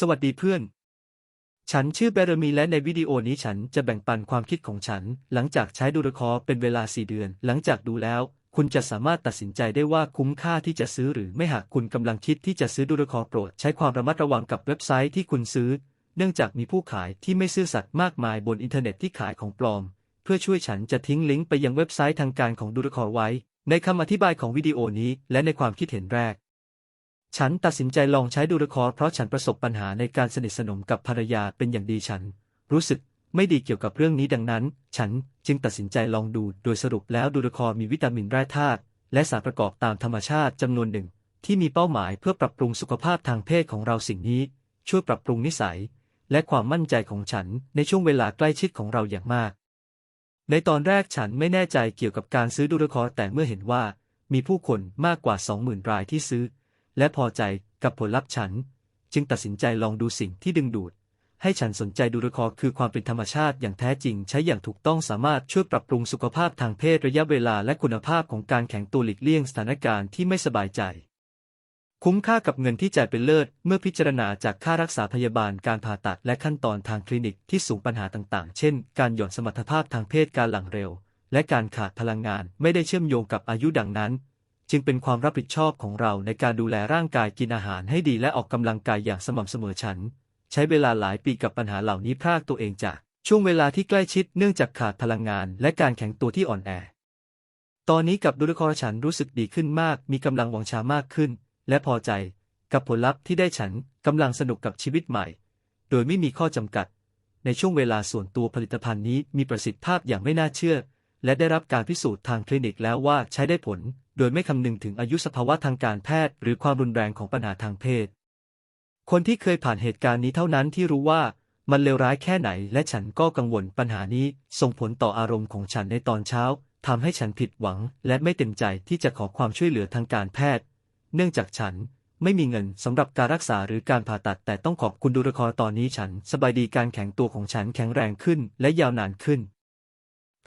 สวัสดีเพื่อน ฉันชื่อเบรมีและในวิดีโอนี้ฉันจะแบ่งปันความคิดของฉัน หลังจากใช้ดูรคอเป็นเวลา 4 เดือน หลังจากดูแล้ว คุณจะสามารถตัดสินใจได้ว่าคุ้มค่าที่จะซื้อหรือไม่หากคุณกำลังคิดที่จะซื้อดูรคอโปรด ใช้ความระมัดระวังกับเว็บไซต์ที่คุณซื้อ เนื่องจากมีผู้ขายที่ไม่ซื่อสัตย์มากมายบนอินเทอร์เน็ตที่ขายของปลอม เพื่อช่วยฉันจะทิ้งลิงก์ไปยังเว็บไซต์ทางการของดูรคอไว้ ในคำอธิบายของวิดีโอนี้และในความคิดเห็นแรก ฉันตัดสินใจลองใช้ดูรคอร์เพราะฉันประสบปัญหาในการสนิทสนมกับภรรยาเป็นอย่างดีฉัน รู้สึกไม่ดีเกี่ยวกับเรื่องนี้ดังนั้น ฉันจึงตัดสินใจลองดูโดยสรุปแล้วดูรคอร์มีวิตามินแร่ธาตุและสารประกอบตามธรรมชาติจำนวนหนึ่ง ที่มีเป้าหมายเพื่อปรับปรุงสุขภาพทางเพศของเราสิ่งนี้ ช่วยปรับปรุงนิสัย และความมั่นใจของฉันในช่วงเวลาใกล้ชิดของเราอย่างมาก ในตอนแรกฉันไม่แน่ใจเกี่ยวกับการซื้อดูรคอร์แต่เมื่อเห็นว่า มีผู้คนมากกว่า 20,000 รายที่ซื้อ และพอใจกับผลลัพธ์ฉัน จึงตัดสินใจลองดูสิ่งที่ดึงดูด ให้ฉันสนใจดูรคอคือความเป็นธรรมชาติอย่างแท้จริง ใช้อย่างถูกต้องสามารถช่วยปรับปรุงสุขภาพทางเพศระยะเวลาและคุณภาพของการแข็งตัวหลีกเลี่ยงสถานการณ์ที่ไม่สบายใจ คุ้มค่ากับเงินที่จ่ายเป็นเลิศ เมื่อพิจารณาจากค่ารักษาพยาบาลการผ่าตัดและขั้นตอนทางคลินิกที่สูงปัญหาต่างๆ เช่น การหย่อนสมรรถภาพทางเพศการหลังเร็ว และการขาดพลังงานไม่ได้เชื่อมโยงกับอายุดังนั้น จึงเป็นความรับผิดชอบของเราในการดูแลร่างกายกินอาหารให้ดีและออกกำลังกายอย่างสม่ำเสมอฉัน ใช้เวลาหลายปีกับปัญหาเหล่านี้พรากตัวเองจาก ช่วงเวลาที่ใกล้ชิดเนื่องจากขาดพลังงานและการแข็งตัวที่อ่อนแอ ตอนนี้กับดูลครฉันรู้สึกดีขึ้นมาก มีกำลังวังชามากขึ้น และพอใจกับผลลัพธ์ที่ได้ฉันกำลังสนุกกับชีวิตใหม่ โดยไม่มีข้อจำกัด ในช่วงเวลาส่วนตัวผลิตภัณฑ์นี้มีประสิทธิภาพอย่างไม่น่าเชื่อ และได้รับการพิสูจน์ทางคลินิกแล้วว่าใช้ได้ผล โดยไม่คำนึงถึงอายุสภาวะทางการแพทย์ หรือความรุนแรงของปัญหาทางเพศ คนที่เคยผ่านเหตุการณ์นี้เท่านั้นที่รู้ว่ามันเลวร้ายแค่ไหน และฉันก็กังวลปัญหานี้ส่งผลต่ออารมณ์ของฉันในตอนเช้าทำให้ฉันผิดหวัง และไม่เต็มใจที่จะขอความช่วยเหลือทางการแพทย์ เนื่องจากฉันไม่มีเงินสำหรับการรักษาหรือการผ่าตัดแต่ต้องขอบคุณดูลครตอนนี้ฉัน สบายดีการแข็งตัวของฉันแข็งแรงขึ้นและยาวนานขึ้น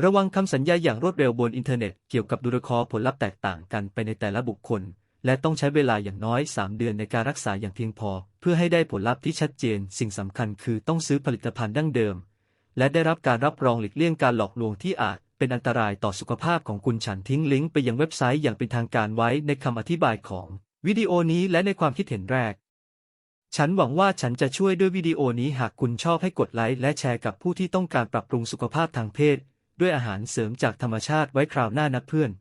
ระวังคำสัญญาอย่างรวดเร็วบนอินเทอร์เน็ตเกี่ยวกับดูลครผลลัพธ์แตกต่างกันไปในแต่ละบุคคล และต้องใช้เวลาอย่างน้อย 3 เดือนในการรักษาอย่างเพียงพอ เพื่อให้ได้ผลลัพธ์ที่ชัดเจน สิ่งสำคัญคือต้องซื้อผลิตภัณฑ์ดั้งเดิม และได้รับการรับรองหลีกเลี่ยงการหลอกลวงที่อาจเป็นอันตรายต่อสุขภาพของคุณฉันทิ้งลิงก์ไปยังเว็บไซต์อย่างเป็นทางการไว้ในคำอธิบายของวิดีโอนี้และในความคิดเห็นแรก ฉันหวังว่าฉันจะช่วยด้วยวิดีโอนี้หากคุณชอบให้กดไลค์และแชร์กับผู้ที่ต้องการปรับปรุงสุขภาพทางเพศ ด้วยอาหารเสริมจากธรรมชาติไว้คราวหน้านะเพื่อน